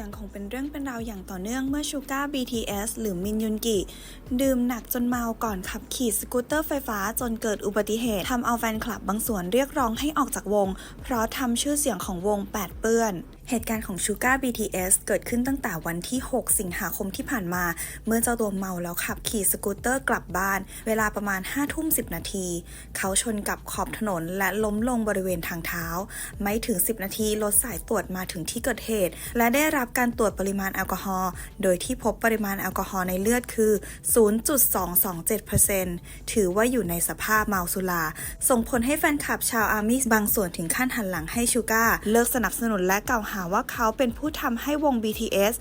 ยังคงเป็นเรื่องเป็นราวอย่างต่อเนื่องเมื่อชูก้า BTS หรือมินยุนกิ ดื่มหนักจนเมาก่อนขับขี่สกูตเตอร์ไฟฟ้าจนเกิดอุบัติเหตุทำเอาแฟนคลับบางส่วนเรียกร้องให้ออกจากวง เพราะทำชื่อเสียงของวงแปดเปื้อนเหตุการณ์ของชูก้า BTS เกิดขึ้นตั้งแต่วันที่ 6 สิงหาคมที่ผ่านมา เมื่อเจ้าตัวเมาแล้วขับขี่สกูตเตอร์กลับบ้าน เวลาประมาณ5ทุ่ม10 นาที เขาชนกับขอบถนนและล้มลงบริเวณทางเท้า ไม่ถึง 10 นาทีรถสายตรวจมาถึงที่เกิดเหตุ และได้รับการตรวจปริมาณแอลกอฮอล์ โดยที่พบปริมาณแอลกอฮอล์ในเลือดคือ 0.227%ถือว่าอยู่ในสภาพเมาสุรา ส่งผลให้แฟนคลับชาวอาร์มี่บางส่วนถึงขั้นหันหลังให้ชูก้าเลิกสนับสนุนและกล่าวหาว่าเขาเป็นผู้ทำให้วง BTS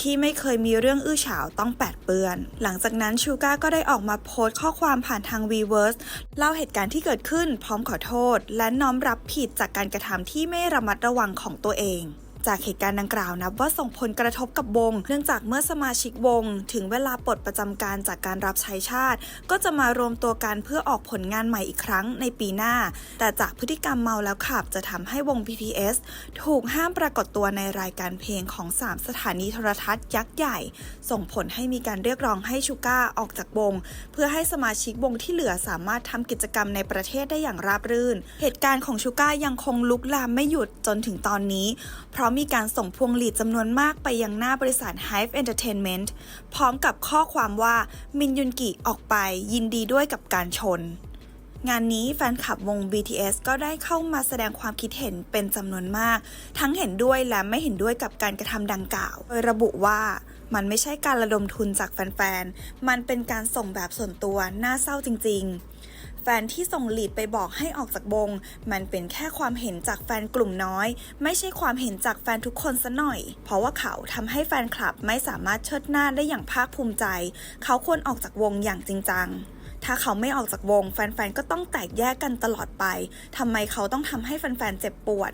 ที่ไม่เคยมีเรื่องอื้อฉาวต้องแปดเปื้อน หลังจากนั้นชูก้าก็ได้ออกมาโพสต์ข้อความผ่านทาง Weverse เล่าเหตุการณ์ที่เกิดขึ้นพร้อมขอโทษ และน้อมรับผิดจากการกระทำที่ไม่ระมัดระวังของตัวเอง จากเหตุการณ์ดังกล่าวนับว่าส่งผลกระทบกับวง เนื่องจากเมื่อสมาชิกวง ถึงเวลาปลดประจำการจากการรับใช้ชาติ ก็จะมารวมตัวกันเพื่อออกผลงานใหม่อีกครั้งในปีหน้า แต่จากพฤติกรรมเมาแล้วขับ จะทำให้วง BTS ถูกห้ามปรากฏตัวในรายการเพลงของ 3 สถานีโทรทัศน์ยักษ์ใหญ่ ส่งผลให้มีการเรียกร้องให้ชูก้าออกจากวง เพื่อให้สมาชิกวงที่เหลือสามารถทำกิจกรรมในประเทศได้อย่างราบรื่น เหตุการณ์ของชูก้ายังคงลุกลามไม่หยุดจนถึงตอนนี้เพราะมีการส่งพวงหลีดจำนวนมากไปยังหน้าบริษัท Hive Entertainment พร้อมกับข้อความว่ามินยุนกิออกไปยินดีด้วยกับการชน งานนี้แฟนคลับวง BTS ก็ได้เข้ามาแสดงความคิดเห็นเป็นจำนวนมาก ทั้งเห็นด้วยและไม่เห็นด้วยกับการกระทำดังกล่าว โดยระบุว่ามันไม่ใช่การระดมทุนจากแฟนๆ มันเป็นการส่งแบบส่วนตัว น่าเศร้าจริงๆ แฟนที่ส่งลีดไปบอกให้ออกจากวง มันเป็นแค่ความเห็นจากแฟนกลุ่มน้อย ไม่ใช่ความเห็นจากแฟนทุกคนซะหน่อย เพราะว่าเขาทำให้แฟนคลับไม่สามารถเชิดหน้าได้อย่างภาคภูมิใจ เขาควรออกจากวงอย่างจริงจังถ้าเขาไม่ออกจากวง แฟนๆ ก็ต้องแตกแยกกันตลอดไป ทำไมเขาต้องทำให้แฟนๆ เจ็บปวด